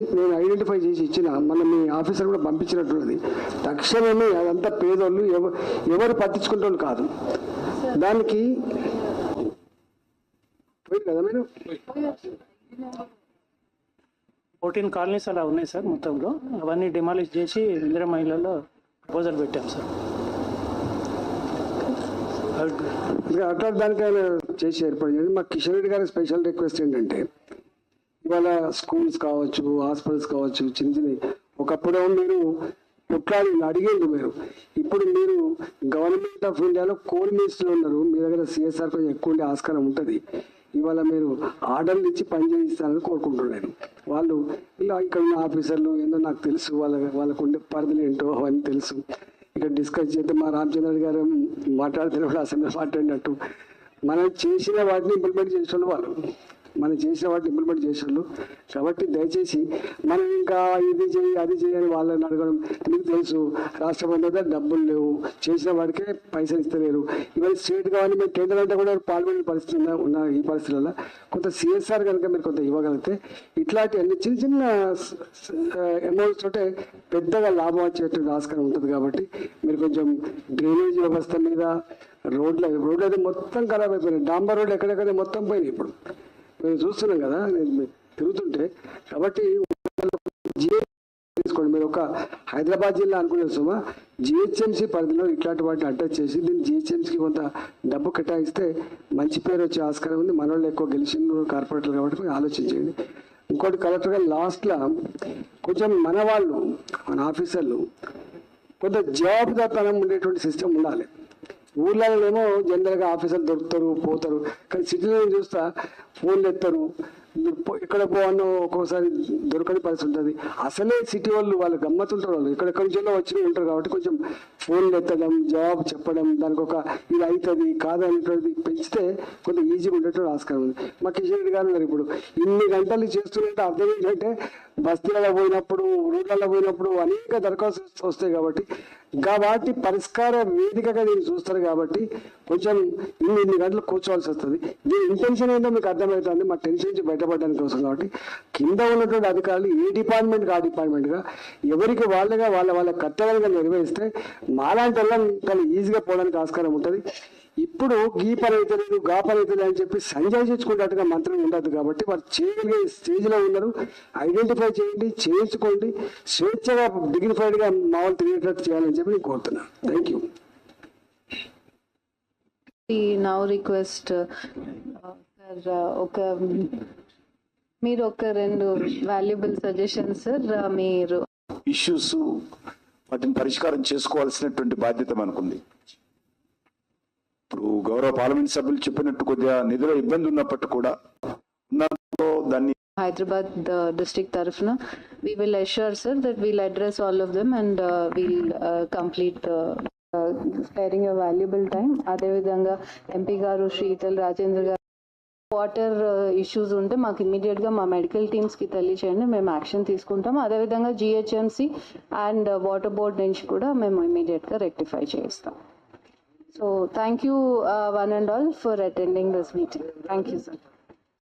నేను ఐడెంటిఫై చేసి ఇచ్చిన మన మీ ఆఫీసర్ కూడా పంపించినట్టున్నది తక్షణమే అదంతా పేదోళ్ళు ఎవ- ఎవరు పట్టించుకుంటోళ్ళు కాదు. దానికి కదా మీరు ఫోర్టీన్ కాలనీస్ అలా ఉన్నాయి సార్ మొత్తంలో. అవన్నీ డిమాలిష్ చేసి ఇందిరా మహిళల్లో ప్రపోజల్ పెట్టాం సార్. అట్లా దానికైనా చేసి ఏర్పాటు చేయండి. మా కిషన్ రెడ్డి గారి స్పెషల్ రిక్వెస్ట్ ఏంటంటే ఇవాళ స్కూల్స్ కావచ్చు హాస్పిటల్స్ కావచ్చు చిన్న చిన్న ఒకప్పుడు మీరు కొట్లాడి అడిగేది మీరు. ఇప్పుడు మీరు గవర్నమెంట్ ఆఫ్ ఇండియాలో కోల్ మినిస్టర్లు ఉన్నారు. మీ దగ్గర సిఎస్ఆర్ కొంచెం ఎక్కువ ఉండే ఆస్కారం ఉంటుంది. ఇవాళ మీరు ఆర్డర్లు ఇచ్చి పని చేయిస్తారని కోరుకుంటున్నాను. వాళ్ళు ఇలా ఇక్కడ ఉన్న ఆఫీసర్లు ఏందో నాకు తెలుసు. వాళ్ళ వాళ్ళకు ఉండే పరిధులు ఏంటో అవన్నీ తెలుసు. ఇక్కడ డిస్కస్ చేస్తే మా రామచంద్ర గారు మాట్లాడుతున్నప్పుడు అసెంబ్లీ మాట్లాడినట్టు. మనం చేసిన వాటిని ఇంప్లిమెంట్ చేసిన వాళ్ళు. మనం చేసిన వాటిని ఇంప్లిమెంట్ చేసేవాళ్ళు కాబట్టి దయచేసి మనం ఇంకా ఇది చేయి అది చేయని వాళ్ళని అడగడం మీకు తెలుసు. రాష్ట్రం దగ్గర డబ్బులు లేవు. చేసిన వాడికే పైసలు ఇస్తలేరు. ఇవాళ స్టేట్ గవర్నమెంట్ కేంద్రం అంటే కూడా పాల్గొనే పరిస్థితి ఉన్న ఈ పరిస్థితులలో కొంత సిఎస్ఆర్ కనుక మీరు కొంత ఇవ్వగలిగితే ఇట్లాంటి అన్ని చిన్న చిన్న అమౌంట్స్ తోటే పెద్దగా లాభం వచ్చేటువంటి ఆస్కారం ఉంటుంది కాబట్టి మీరు కొంచెం డ్రైనేజ్ వ్యవస్థ మీద రోడ్ల రోడ్లు అయితే మొత్తం ఖరాబ్ అయిపోయినాయి. డాంబర్ రోడ్లు ఎక్కడెక్కడ మొత్తం పోయినాయి ఇప్పుడు. మేము చూస్తున్నాం కదా నేను తిరుగుతుంటే కాబట్టి తీసుకోండి. మీరు ఒక హైదరాబాద్ జిల్లా అనుకునే సుమా జిహెచ్ఎంసీ పరిధిలో ఇట్లాంటి వాటిని అటాచ్ చేసి దీన్ని జిహెచ్ఎంసీకి కొంత డబ్బు కేటాయిస్తే మంచి పేరు వచ్చే ఆస్కారం ఉంది. మన వాళ్ళు ఎక్కువ గెలిచిన కార్పొరేటర్లు కాబట్టి ఆలోచించండి ఇంకోటి కలెక్టర్గా లాస్ట్లో కొంచెం మన వాళ్ళు మన ఆఫీసర్లు కొంత జవాబుదారితనం ఉండేటువంటి సిస్టమ్ ఉండాలి. ఊర్లలో ఏమో జనరల్గా ఆఫీసర్లు దొరుకుతారు పోతారు. కానీ సిటీలో చూస్తా ఫోన్లు ఎత్తారు. ఎక్కడ పోవన్నో ఒక్కోసారి దొరకని పరిస్థితి ఉంటుంది. అసలే సిటీ వాళ్ళు వాళ్ళు గమ్మతుంటారు వాళ్ళు. ఎక్కడెక్కడి నుంచో వచ్చి ఉంటారు కాబట్టి కొంచెం ఫోన్లు ఎత్తడం జవాబు చెప్పడం దానికి ఒక ఇది అవుతుంది కాదనేటువంటిది పెంచితే కొంత ఈజీగా ఉండేటువంటి ఆస్కారం ఉంది మా కిషన్ రెడ్డి గారు ఇప్పుడు. ఇన్ని గంటలు చేస్తున్నట్టు అర్థం ఏంటంటే బస్తీలలో పోయినప్పుడు రోడ్లలో పోయినప్పుడు అనేక దరఖాస్తు వస్తాయి కాబట్టి కాబట్టి వాటి పరిష్కార వేదికగా దీన్ని చూస్తారు కాబట్టి కొంచెం ఇన్ని ఇన్ని గంటలు కూర్చోవాల్సి వస్తుంది. దీని ఇంటెన్షన్ ఏంటో మీకు అర్థమవుతుంది. మా టెన్షన్ నుంచి బయటపడడానికి కోసం కాబట్టి కింద ఉన్నటువంటి అధికారులు ఏ డిపార్ట్మెంట్ ఆ డిపార్ట్మెంట్గా ఎవరికి వాళ్ళగా వాళ్ళ వాళ్ళ కర్తవ్యాలుగా నిర్వహిస్తే మాలాంటి వాళ్ళని చాలా ఈజీగా పోవడానికి ఆస్కారం ఉంటుంది. ఇప్పుడు గీ పని అయితే లేదు గా పని అయితే లేదు అని చెప్పి సంజయ్ చేసుకున్నట్టుగా మంత్రం ఉండదు కాబట్టి వారు చేయగలిగే స్టేజ్లో ఉన్నారు. ఐడెంటిఫై చేయండి చేయించుకోండి. స్వేచ్ఛగా డిగ్నిఫైడ్గా మామూలు తిరిగేటట్టు చేయాలని చెప్పి నేను కోరుతున్నాను. Thank you. sir, uh, ఒక మీరు ఒక రెండు వాల్యుబుల్ సజెషన్స్ సార్ మీరు ఇష్యూస్ వాటిని పరిష్కారం చేసుకోవాల్సినటువంటి బాధ్యత మనకుంది. ఇప్పుడు గౌరవ పార్లమెంట్ సభ్యులు చెప్పినట్టు కొద్దిగా నిధుల ఇబ్బంది ఉన్నప్పటికీ కూడా దాన్ని హైదరాబాద్ డిస్ట్రిక్ట్ తరఫున we will assure sir that we'll address all of them and we'll complete sparing a valuable time అదేవిధంగా ఎంపీ గారు శ్రీతల్ రాజేంద్ర గారు వాటర్ uh, ఇష్యూస్ ఉంటే మాకు ఇమీడియట్గా మా మెడికల్ టీమ్స్కి తెలియచేయండి మేము యాక్షన్ తీసుకుంటాం. అదేవిధంగా జిహెచ్ఎంసి అండ్ వాటర్ బోర్డ్ నుంచి కూడా మేము ఇమీడియట్గా రెక్టిఫై చేస్తాం so thank you one and all for attending this meeting thank you sir